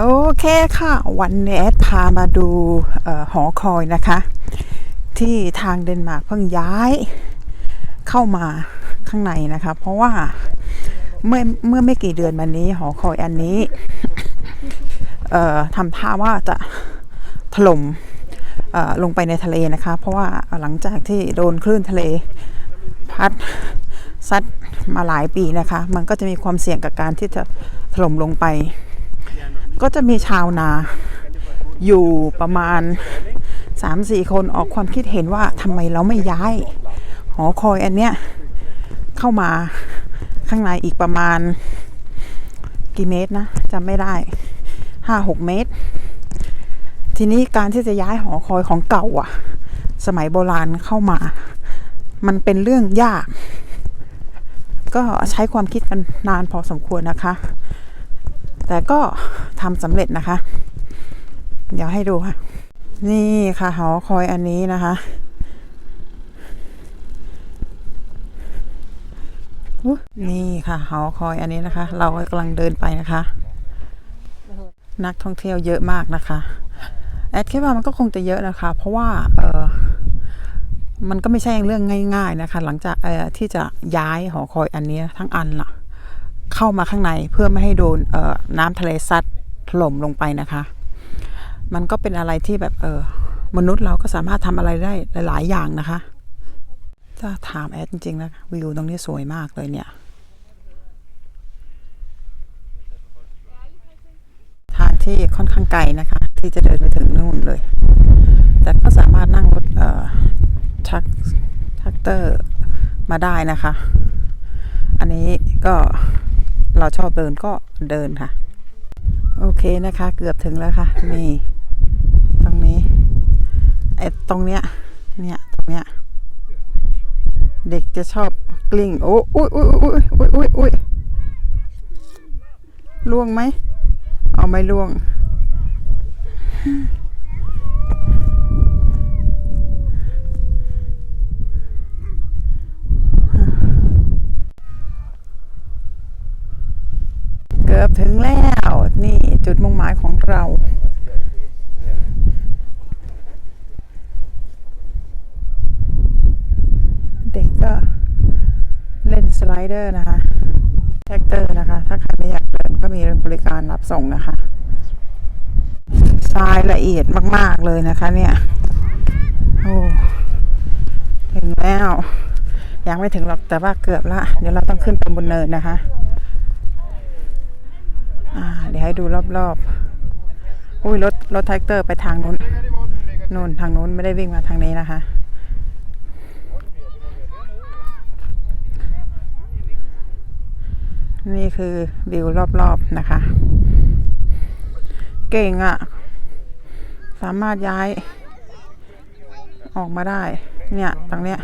โอเคค่ะ วันนี้แอดพามาดูออหอคอยนะคะ ที่ทางเดนมาร์กเพิ่งย้ายเข้ามาข้างในนะคะ เพราะว่าเมื่อเมื่อไม่กี่เดือนมานี้ หอคอยอันนี้เออทำท่าว่าจะถล่มเอ่อลงไปในทะเลนะคะ เพราะว่าหลังจากที่โดนคลื่นทะเลพัดซัดมาหลายปีนะคะ มันก็จะมีความเสี่ยงกับการที่จะถล่มลงไป ก็จะมีชาวนาอยู่ประมาณ 3-4 คนออกความคิดเห็นว่าทำไมเราไม่ย้าย หอคอยอันเนี้ยเข้ามาข้างในอีกประมาณกี่เมตรนะจำไม่ได้5-6เมตร ทีนี้การที่จะย้ายหอคอยของเก่าอะสมัยโบราณเข้ามา มันเป็นเรื่องยาก ก็ใช้ความคิดกันนานพอสมควรนะคะ แต่ก็ทำสำเร็จนะคะ เดี๋ยวให้ดูค่ะ นี่ค่ะหอคอยอันนี้นะคะนี่ค่ะหอคอยอันนี้นะคะ เรากำลังเดินไปนะคะ นักท่องเที่ยวเยอะมากนะคะแอดคิดว่ามันก็คงจะเยอะนะคะ เพราะว่าเออมันก็ไม่ใช่เรื่องง่าย ๆนะคะ หลังจากเออที่จะย้ายหอคอยอันนี้ทั้งอันล่ะ เข้ามาข้างในเพื่อไม่ให้โดนเอ่อน้ำทะเลซัดถล่มลงไปนะคะ มันก็เป็นอะไรที่แบบเออมนุษย์เราก็สามารถทำอะไรได้หลาย ๆ อย่างนะคะถ้าถามแอดจริงๆนะวิวตรงนี้สวยมากเลยเนี่ยทางที่ค่อนข้างไกลนะคะ ที่จะเดินไปถึงนู่นเลย แต่ก็สามารถนั่งรถเอ่อทักทักเตอร์มาได้นะคะ อันนี้ก็ เราชอบเดินก็เดินค่ะ โอเคนะคะ เกือบถึงแล้วค่ะนี่ตรงนี้ไอ้ตรงเนี้ย เนี่ยตรงเนี้ย เด็กจะชอบกลิ้งโอ้อุ้ยอุ้ยอุ้ยอุ้ยอุ้ยอุ้ยล่วงไหมเอาไม่ล่วง อบถึงแล้ว นี่จุดมุ่งหมายของเราเด็กก็เล่นสไลเดอร์นะคะแท็กเตอร์นะคะ ถ้าใครไม่อยากเดินก็มีบริการรับส่งนะคะทรายละเอียดมาก ๆ เลยนะคะเนี่ย โอ้ถึงแล้ว ยังไม่ถึงหรอกแต่ว่าเกือบละ เดี๋ยวเราต้องขึ้นไปบนเนินนะคะ อ่า เดี๋ยวให้ดูรอบๆ อุ้ยรถรถแท็กเตอร์ไปทางนู้นนู่นทางนู้นไม่ได้วิ่งมาทางนี้นะคะ นี่คือวิวรอบๆนะคะ เก่งอะ่ะ สามารถย้ายออกมาได้ เนี่ย ตรงเนี้ย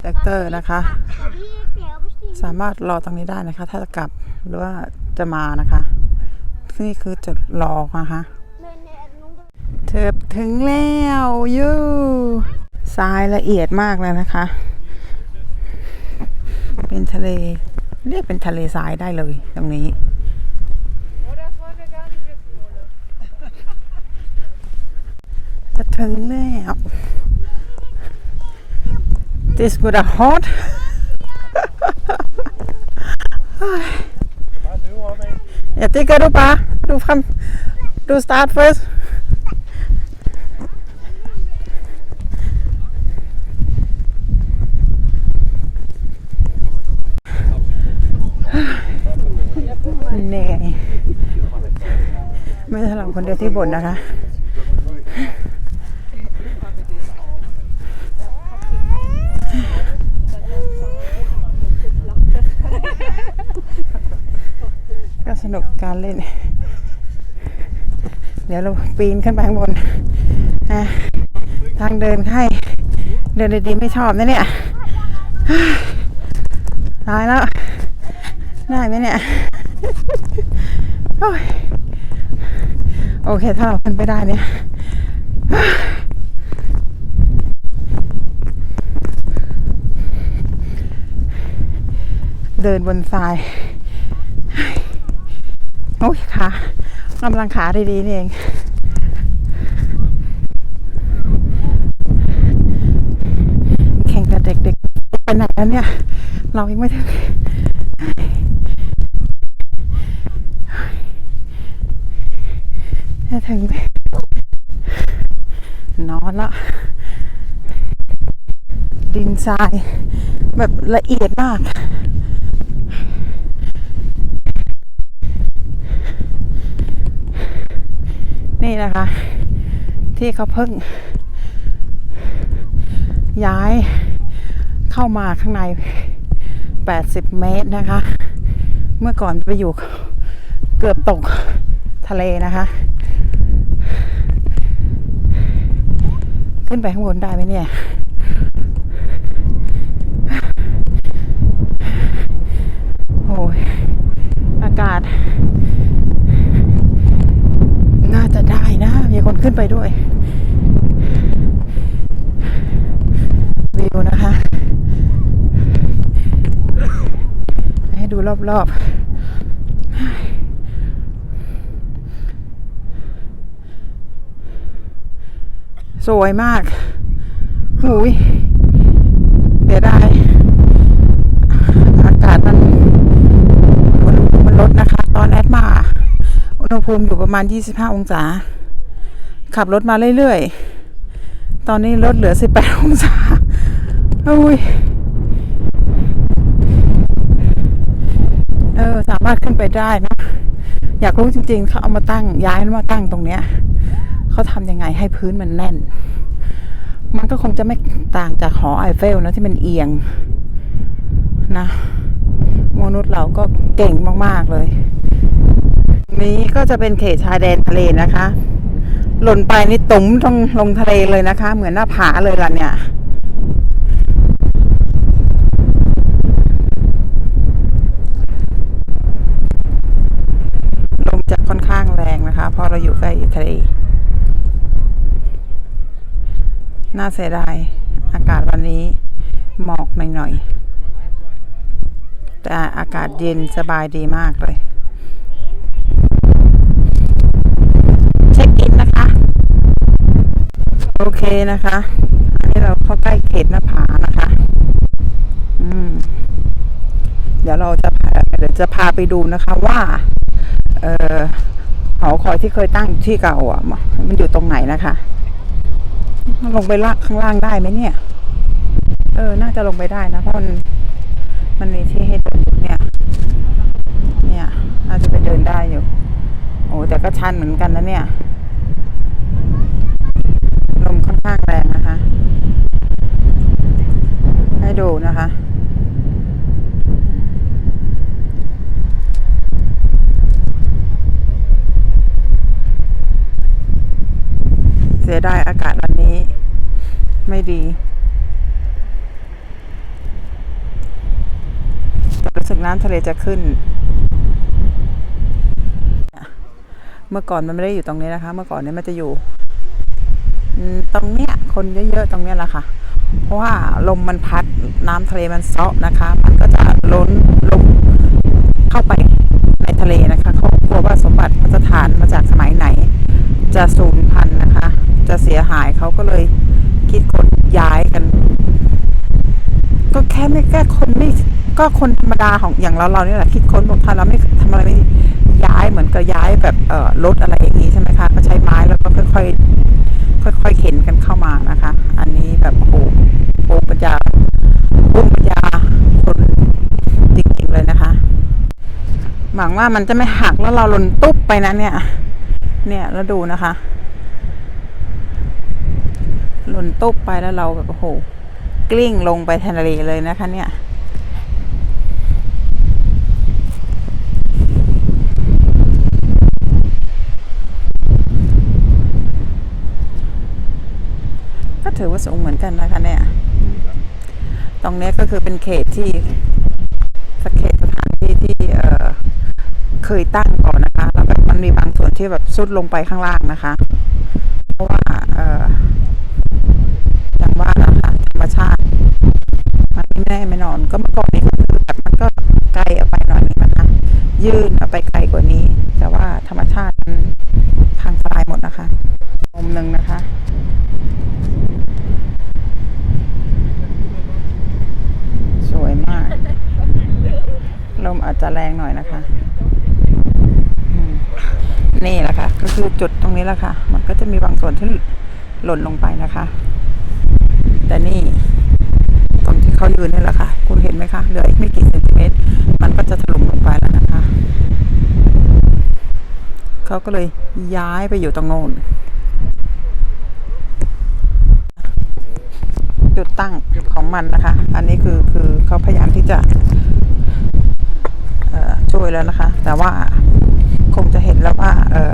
แท็กเต อร์นะคะ สามารถรอตรงนี้ได้นะคะ ถ้าจะกลับหรือว่าจะมานะคะนี่คือจุดรอนะคะเถิบถึงแล้วยูทรายละเอียดมากเลยนะคะ เป็นทะเล เรียกเป็นทะเลทรายได้เลยตรงนี้จะถึงแล้ว This would have hot. Jeg tænker du bare, du frem, du start first. Nè ไม่ใช่เราคนเดียวที่บ่นนะคะ สนุกการเล่น เดี๋ยวเราปีนขึ้นไปข้างบนนะทางเดินให้ เดินดีๆไม่ชอบนะเนี่ยตายแล้ว ได้ไหมเนี่ยโอเค ถ้าเราขึ้นไปได้เนี่ยเดินบนทราย โอ้ยขากำลังขาดีๆนี่เอง แข่งกับเด็กๆไปไหนแล้วเนี่ย เรายังไม่ถึงจะถึงนอนละ ดินทราย แบบละเอียดมาก นี่นะคะ ที่เขาเพิ่ง ย้ายเข้ามาข้างใน 80 เมตรนะคะ เมื่อก่อนไปอยู่เกือบตกทะเลนะคะ ขึ้นไปข้างบนได้ไหมเนี่ย โอ้ย อากาศ น่าจะได้นะ มีคนขึ้นไปด้วย วิวนะคะ ให้ดู รอบๆ สวยมากหูยเดี๋ยวได้ อากาศมันอุณหภูมิมันลดนะคะ ตอนแอดมา อุณหภูมิอยู่ประมาณ 25 องศา ขับรถมาเรื่อยๆ ตอนนี้ลดเหลือ 18 องศาอุ้ย เออ สามารถขึ้นไปได้นะอยากรู้จริง ๆเขาเอามาตั้งย้ายมาตั้งตรงเนี้ยเขาทำยังไงให้พื้นมันแน่น มันก็คงจะไม่ต่างจากหอไอเฟลนะที่มันเอียงนะมนุษย์เราก็เก่งมาก ๆ เลย นี้ก็จะเป็นเขตชายแดนทะเลนะคะ หล่นไปนี่ตุ่มต้องลงทะเลเลยนะคะ เหมือนหน้าผาเลยล่ะเนี่ย ลมจะค่อนข้างแรงนะคะ เพราะเราอยู่ใกล้ทะเลน่าเสียดายอากาศวันนี้หมอกหน่อยๆแต่อากาศเย็นสบายดีมากเลยเช็คอินนะคะ โอเคนะคะ อันนี้เราเข้าใกล้เขตหน้าผานะคะ อืม เดี๋ยวเราจะพาเดี๋ยวจะพาไปดูนะคะว่า เออ หอคอยที่เคยตั้งที่เก่าอะ มันอยู่ตรงไหนนะคะ ลงไปล่างข้างล่างได้ไหมเนี่ย เออ น่าจะลงไปได้นะ เพราะมันมันมีที่ให้เดินอยู่เนี่ย เนี่ยน่าจะไปเดินได้อยู่ โอ้แต่ก็ชันเหมือนกันนะเนี่ย ลมค่อนข้างแรงนะคะ ให้ดูนะคะ เสียดายอากาศวันนี้ ไม่ดีแต่รู้สึกน้ำทะเลจะขึ้น เมื่อก่อนมันไม่ได้อยู่ตรงนี้นะคะ เมื่อก่อนเนี้มันจะอยู่ ตรงเนี้ย คนเยอะๆตรงเนี้ยแหละค่ะ เพราะว่าลมมันพัดน้ำทะเลมันเซาะนะคะ มันก็จะล้นลงเข้าไปในทะเลนะคะเขากลัวว่าสมบัติพัฒฐานมาจากสมัยไหน จะสูญพันธุ์นะ จะเสียหายเขาก็เลยคิดคนย้ายกัน ก็แค่ไม่แก้คนไม่ ก็คนธรรมดาของอย่างเราเราเนี่ยแหละคิดค้นบอกถ้าเราไม่ทำอะไรไม่ย้ายเหมือนกับย้ายแบบเอ่อรถอะไรอย่างนี้ใช่ไหมคะก็ใช้ไม้แล้วก็ค่อยๆค่อยๆเข็นกันเข้ามานะคะ อันนี้แบบโอ้โหปัญญาปุ้มปัญญาคนจริงๆเลยนะคะหวังว่ามันจะไม่หักแล้วเราหล่นตุ๊บไปนะเนี่ย เนี่ยแล้วดูนะคะ นตุ๊บไปแล้วเราแบบโอ้โหกลิ้งลงไปทะเลเลยนะคะเนี่ยก็ถือว่าสูงเหมือนกันนะคะเนี่ย ตรงนี้ก็คือเป็นเขตที่สักเขตสถานที่ที่เเคยตั้งก่อนนะคะ แล้วแบบมันมีบางส่วนที่แบบซุดลงไปข้างล่างนะคะ ชาติมันไม่แน่ไม่นอน ก็เมื่อก่อนนี้ก็คือแบบมันก็ไกลออกไปหน่อยนึงนะคะ ยื่นออกไปไกลกว่านี้ แต่ว่าธรรมชาติมันพังทลายหมดนะคะมุมหนึ่งนะคะสวยมาก ลมอาจจะแรงหน่อยนะคะ นี่แหละค่ะ ก็คือจุดตรงนี้แหละค่ะ มันก็จะมีบางส่วนที่หล่นลงไปนะคะ แต่นี่ตรงที่เขายืนนี่แหละค่ะ คุณเห็นไหมคะ เหลืออีกไม่กี่เซนติเมตร มันก็จะถล่มลงไปแล้วนะคะ เขาก็เลยย้ายไปอยู่ตรงโน้นจุดตั้งของมันนะคะ อันนี้คือคือเขาพยายามที่จะช่วยแล้วนะคะ แต่ว่าคงจะเห็นแล้วว่า เออ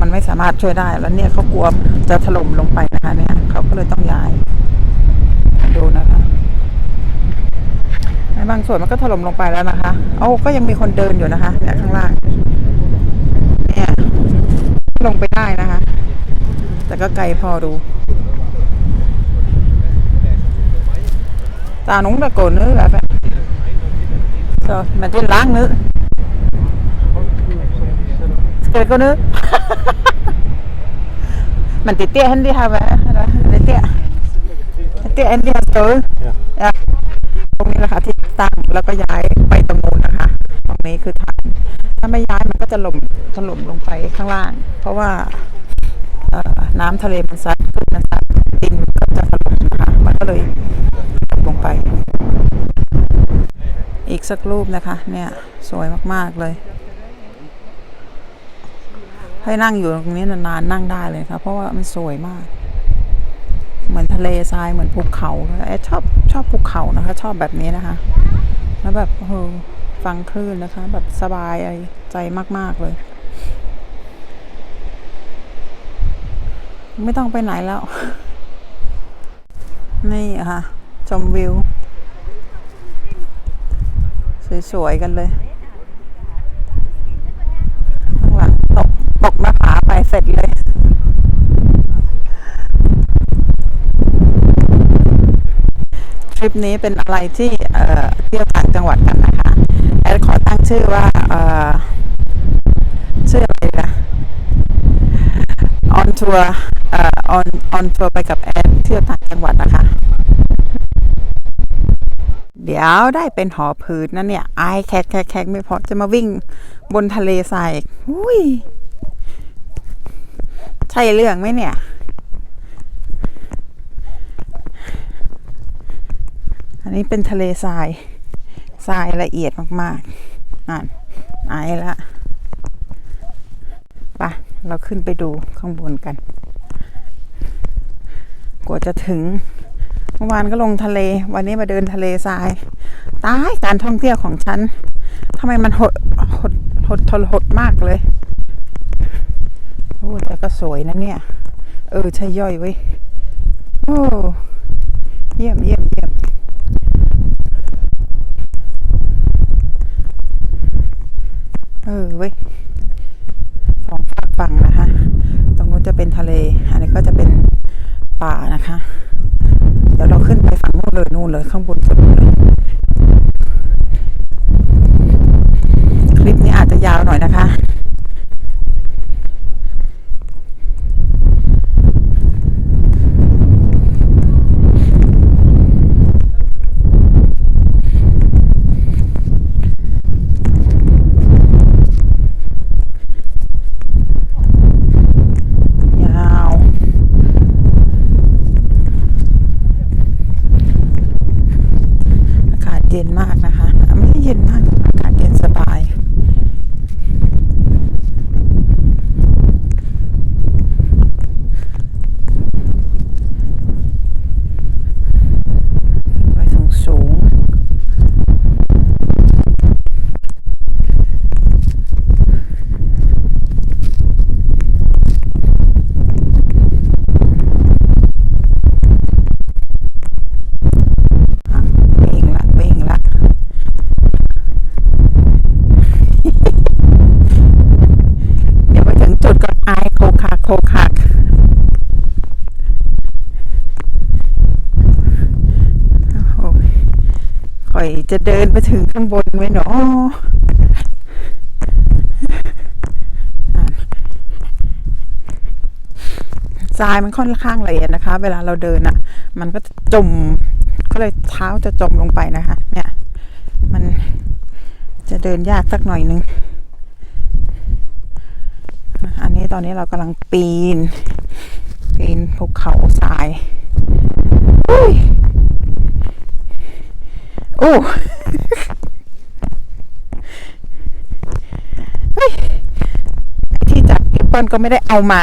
มันไม่สามารถช่วยได้แล้วเนี่ยเขากลัวจะถล่มลงไปนะคะเนี่ยเขาก็เลยต้องย้าย ดูนะคะบางส่วนมันก็ถล่มลงไปแล้วนะคะ โอ้ก็ยังมีคนเดินอยู่นะคะเนี่ยข้างล่างเนี่ยลงไปได้นะคะ แต่ก็ไกลพอดู ta núng ra cồn nữa là phải rồi mình trên láng nữa rồi có nước mình tít tia hơn đi ha vậy để tia tia anh đi ha tới dạ ตรงนี้แหละค่ะที่ตั้งแล้วก็ย้ายไปตรงนู้นนะคะ ตรงนี้คือฐานถ้าไม่ย้ายมันก็จะหล่มถล่มลงไปข้างล่าง เพราะว่าเอ่อน้ำทะเลมันซัดขึ้นมันซัดดินก็จะถล่มนะคะมันก็เลยตกลงไป อีกสักรูปนะคะ เนี่ยสวยมากๆเลย ให้นั่งอยู่ตรงนี้นานๆนั่งได้เลยค่ะเพราะว่ามันสวยมาก เหมือนทะเลทรายเหมือนภูเขาเลยแอดชอบชอบภูเขานะคะ ชอบแบบนี้นะคะ แล้วแบบเออฟังคลื่นนะคะ แบบสบายใจมาก ๆ เลย ไม่ต้องไปไหนแล้ว นี่ค่ะ ชมวิว สวย ๆ กันเลยข้างหลังตกตกหน้าผาไปเสร็จเลย ทริปนี้เป็นอะไรที่เที่ยวต่างจังหวัดกันนะคะแอดขอตั้งชื่อว่าชื่ออะไรนะออนทัวร์ออนออนทัวร์ไปกับแอดเที่ยวต่างจังหวัดนะคะ เดี๋ยวได้เป็นหอผืนนะเนี่ยไอแคกแคกแคกไม่พอจะมาวิ่งบนทะเลทรายอุ้ย ใช่เรื่องไหมเนี่ย อันนี้เป็นทะเลทราย ทรายละเอียดมากๆนั่นไอละไปะเราขึ้นไปดูข้างบนกัน กว่าจะถึง เมื่อวานก็ลงทะเล วันนี้มาเดินทะเลทราย ตายการท่องเที่ยวของฉันทำไมมันหดหดหดทนหดมากเลยโอ้แต่ก็สวยนะเนี่ย เออใช่ย่อยเว้โอ้เยี่ยมเยี่ยมเยี่ยม เออเว้ยสองฝากฝั่งนะคะ ตรงนู้นจะเป็นทะเล อันนี้ก็จะเป็นป่านะคะ เดี๋ยวเราขึ้นไปฝั่งนู้นเลยนู่นเลยข้างบนสุดเลยคลิปนี้อาจจะยาวหน่อยนะคะ ยาว อากาศ เย็นมากนะคะ ไม่ได้เย็นมาก อากาศเย็นสบาย ขึ้นไปสูงสูงอะเบ่งละเบ่งละ เดี๋ยวไปถึงจุดก็อายโคคาโคคากโอ้โหข่อยจะเดิน ไปถึงข้างบนไหมเนาะทรายมันค่อนข้างละเอียดนะคะ เวลาเราเดินอะ มันก็จะจม ก็เลยเท้าจะจมลงไปนะคะ เนี่ย มันจะเดินยากสักหน่อยนึง อันนี้ตอนนี้เรากำลังปีน ปีนภูเขาทราย อุ้ย โอ้ เฮ้ยไอ้ที่จับแอ ปเปิลก็ไม่ได้เอามา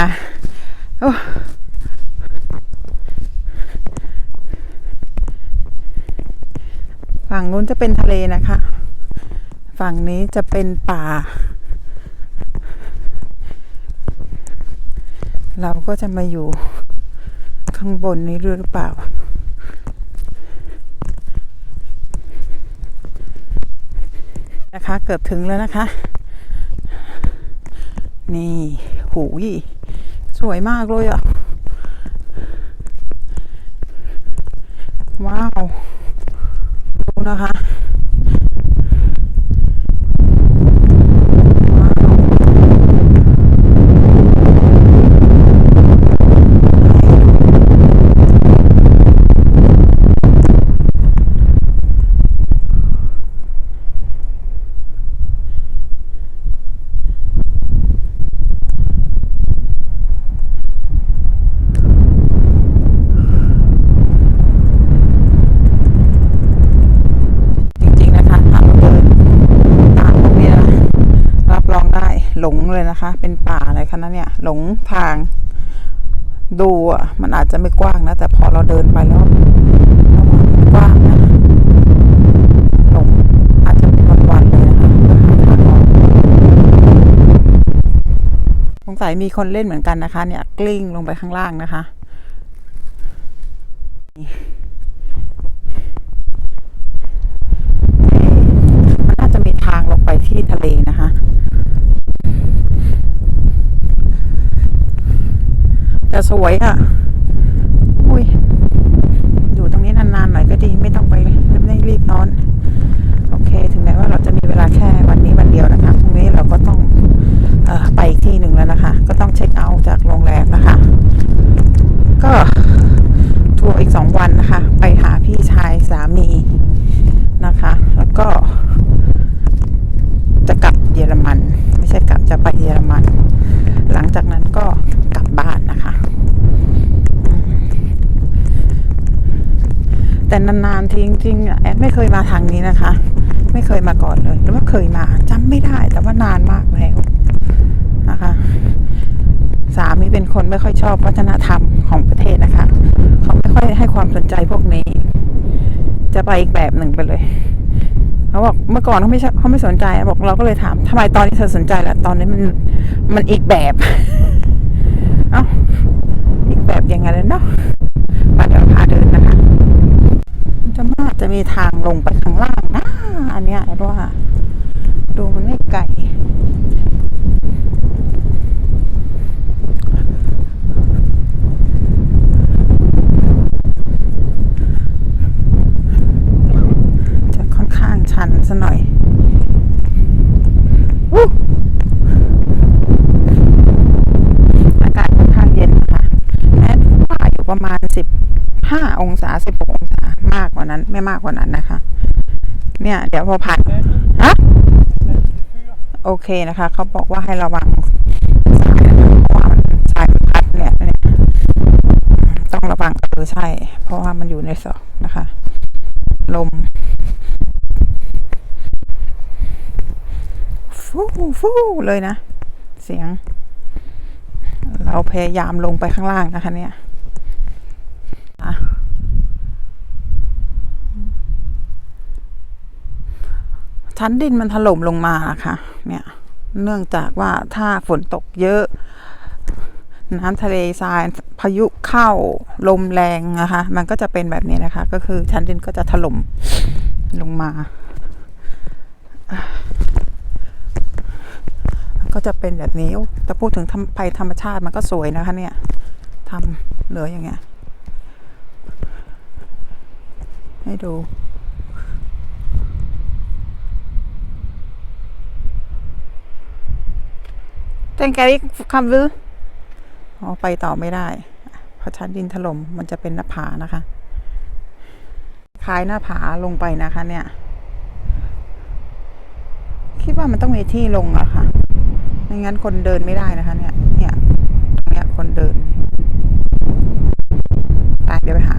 ฝั่งนู้นจะเป็นทะเลนะคะ ฝั่งนี้จะเป็นป่า เราก็จะมาอยู่ข้างบนนี้หรือเปล่านะคะเกือบถึงแล้วนะคะ นี่ หูยสวยมากเลยอะ ว้าว ดูนะคะ ว้าว จริงๆนะคะถ้าเราเดินตามพวกนี้นะรับรองได้หลง เลยนะคะ เป็นป่าอะไรคะนะเนี่ยหลงทางดูอะมันอาจจะไม่กว้างนะ แต่พอเราเดินไปแล้วมันกว้างนะหลงอาจจะเป็นวันๆเลยนะคะเพื่อหาทางออกสงสัยมีคนเล่นเหมือนกันนะคะ เนี่ยกลิ้งลงไปข้างล่างนะคะ มันน่าจะมีทางลงไปที่ทะเลนะคะ แต่สวยอะ่ะ อุ้ย อยู่ตรงนี้นานๆหน่อยก็ดี ไม่ต้องไปไม่รีบนอน โอเค ถึงแม้ว่าเราจะมีเวลาแค่วันนี้วันเดียวนะคะ พรุ่งนี้เราก็ต้องอไปอีกที่หนึ่งแล้วนะคะ ก็ต้องเช็คเอาท์จากโรงแรมนะคะ ก็ทัวร์อีกสองวันนะคะ ไปหาพี่ชายสามีนะคะ แล้วก็จะกลับเยอรมัน ไม่ใช่กลับจะไปเยอรมัน หลังจากนั้นก็กลับบ้านนะคะ แต่นานๆทีจริงๆแอดไม่เคยมาทางนี้นะคะ ไม่เคยมาก่อนเลย หรือว่าเคยมาจำไม่ได้ แต่ว่านานมากแล้วนะคะ สามีเป็นคนไม่ค่อยชอบวัฒนธรรมของประเทศนะคะ เขาไม่ค่อยให้ความสนใจพวกนี้ จะไปอีกแบบหนึ่งไปเลยเขาบอกเมื่อก่อนเขาไม่เขาไม่สนใจ บอกเราก็เลยถามทำไมตอนนี้เธอสนใจล่ะตอนนี้มัน มันอีกแบบเอ้าอีกแบบยังไงเลยเนาะไปเดี๋ยวพาเดินนะคะจะมาจะมีทางลงไปข้างล่างนะอันเนี้ยไอ้ว่าดูมันไม่ไกลจะค่อนข้างชันซะหน่อยวู้อากาศค่อนข้างเย็นนะคะแอดว่า อยู่ประมาณสิบห้าองศาสิบหกองศามากกว่านั้น ไม่มากกว่านั้นนะคะ เนี่ย เดี๋ยวพอผ่านฮะโอเคนะคะ เขาบอกว่าให้ระวังสายนะคะเพราะว่ามันสายมันพัดเนี่ยเนี่ย ต้องระวังเออใช่ เพราะว่ามันอยู่ในศอกนะคะ ลมฟูฟูเลยนะ เสียง เราพยายามลงไปข้างล่างนะคะเนี่ย อะชั้นดินมันถล่มลงมาค่ะ เนี่ย เนื่องจากว่าถ้าฝนตกเยอะ น้ำทะเลทรายพายุเข้าลมแรงนะคะ มันก็จะเป็นแบบนี้นะคะ ก็คือชั้นดินก็จะถล่มลงมาก็จะเป็นแบบนี้แต่พูดถึงภัยธรรมชาติมันก็สวยนะคะ เนี่ยทำเหลืออย่างเงี้ย ให้ดูเจนแกรี่คำวิลอ๋อไปต่อไม่ได้เพราะชั้นดินถล่มมันจะเป็นหน้าผานะคะ คล้ายหน้าผาลงไปนะคะ เนี่ย คิดว่ามันต้องมีที่ลงอะค่ะ ไม่งั้นคนเดินไม่ได้นะคะ เนี่ย เนี่ยตรงเนี่ยคนเดินไปเดี๋ยวไปหา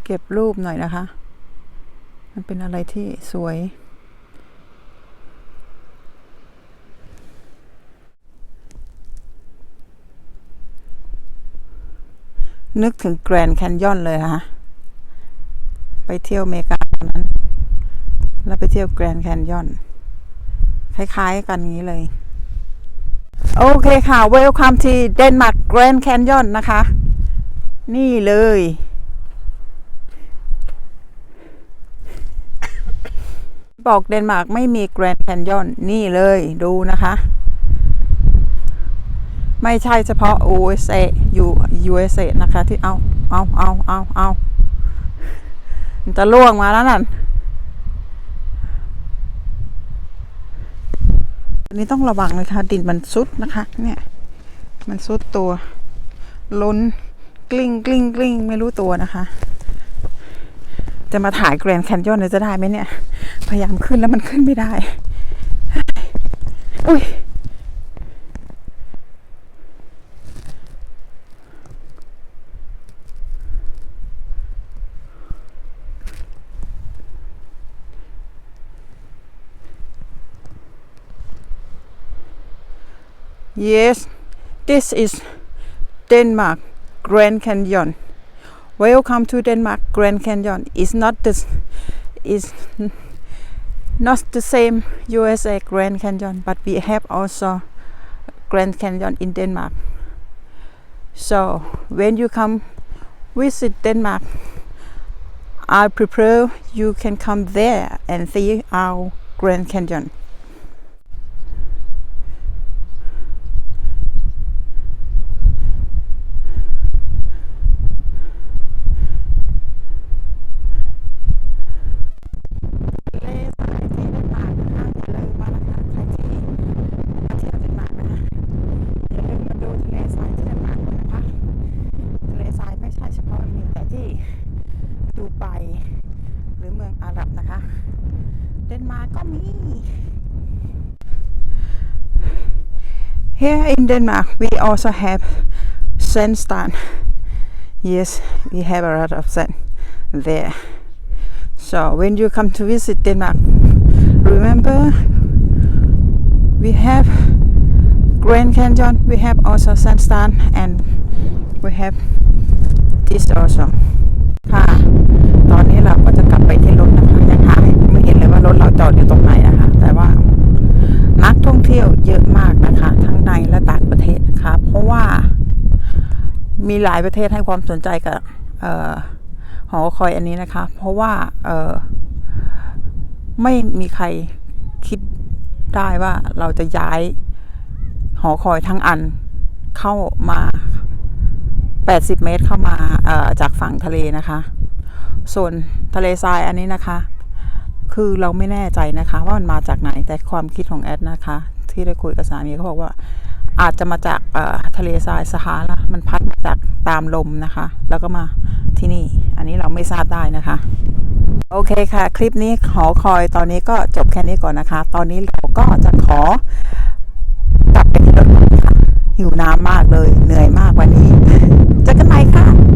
เก็บรูปหน่อยนะคะ มันเป็นอะไรที่สวย นึกถึงแกรนด์แคนยอนเลยนะคะไปเที่ยวเมกาตอนนั้น แล้วไปเที่ยวแกรนด์แคนยอน คล้ายๆกันนี้เลย โอเคค่ะ Welcome to Denmark Grand Canyon นะคะ นี่เลย บอกเดนมาร์กไม่มี Grand Canyon นี่เลยดูนะคะ ไม่ใช่เฉพาะ USA อยู่ USA นะคะ ที่เอาเอาเอาเอาเอาจะล่วงมาแล้วนั่นอันนี้ต้องระวังเลยค่ะดินมันซุดนะคะ เนี่ย มันซุดตัว ล้นกลิ้งกลิ้งกลิ้งไม่รู้ตัวนะคะ จะมาถ่ายแกรนด์แคนยอนเลยจะได้ไหมเนี่ย พยายามขึ้นแล้วมันขึ้นไม่ได้ อุ้ย Yes, this is Denmark Grand Canyon. Welcome to Denmark Grand Canyon. It's not the is not the same USA Grand Canyon, but we have also Grand Canyon in Denmark. So when you come visit Denmark, I prefer you can come there and see our Grand Canyon. ที่ดูไบหรือเมืองอาหรับนะคะ เดนมาร์กก็มี Here in Denmark we also have sandstone yes we have a lot of sand there So when you come to visit Denmark, remember we have Grand Canyon, we have also sandstone, and we have this also. ค่ะ ตอนนี้เราก็จะกลับไปที่รถนะคะยังหาไม่เห็นเลยว่ารถเราจอดอยู่ตรงไหนนะคะ แต่ว่านักท่องเที่ยวเยอะมากนะคะ ทั้งในและต่างประเทศนะคะ เพราะว่ามีหลายประเทศให้ความสนใจกับออหอคอยอันนี้นะคะ เพราะว่าเออไม่มีใครคิดได้ว่าเราจะย้ายหอคอยทั้งอันเข้ามา 80 เมตรเข้ามาจากฝั่งทะเลนะคะ ส่วนทะเลทรายอันนี้นะคะ คือเราไม่แน่ใจนะคะ ว่ามันมาจากไหนแต่ความคิดของแอดนะคะ ที่ได้คุยกับสามีเขาบอกว่าอาจจะมาจากทะเลทรายสหาระมันพัดมาจากตามลมนะคะ แล้วก็มาที่นี่ อันนี้เราไม่ทราบได้นะคะ โอเคค่ะ คลิปนี้ขอคอยตอนนี้ก็จบแค่นี้ก่อนนะคะ ตอนนี้เราก็จะขอกลับไปที่รถค่ะหิวน้ำมากเลย เหนื่อยมากวันนี้ จอกันใหม่ค่ะ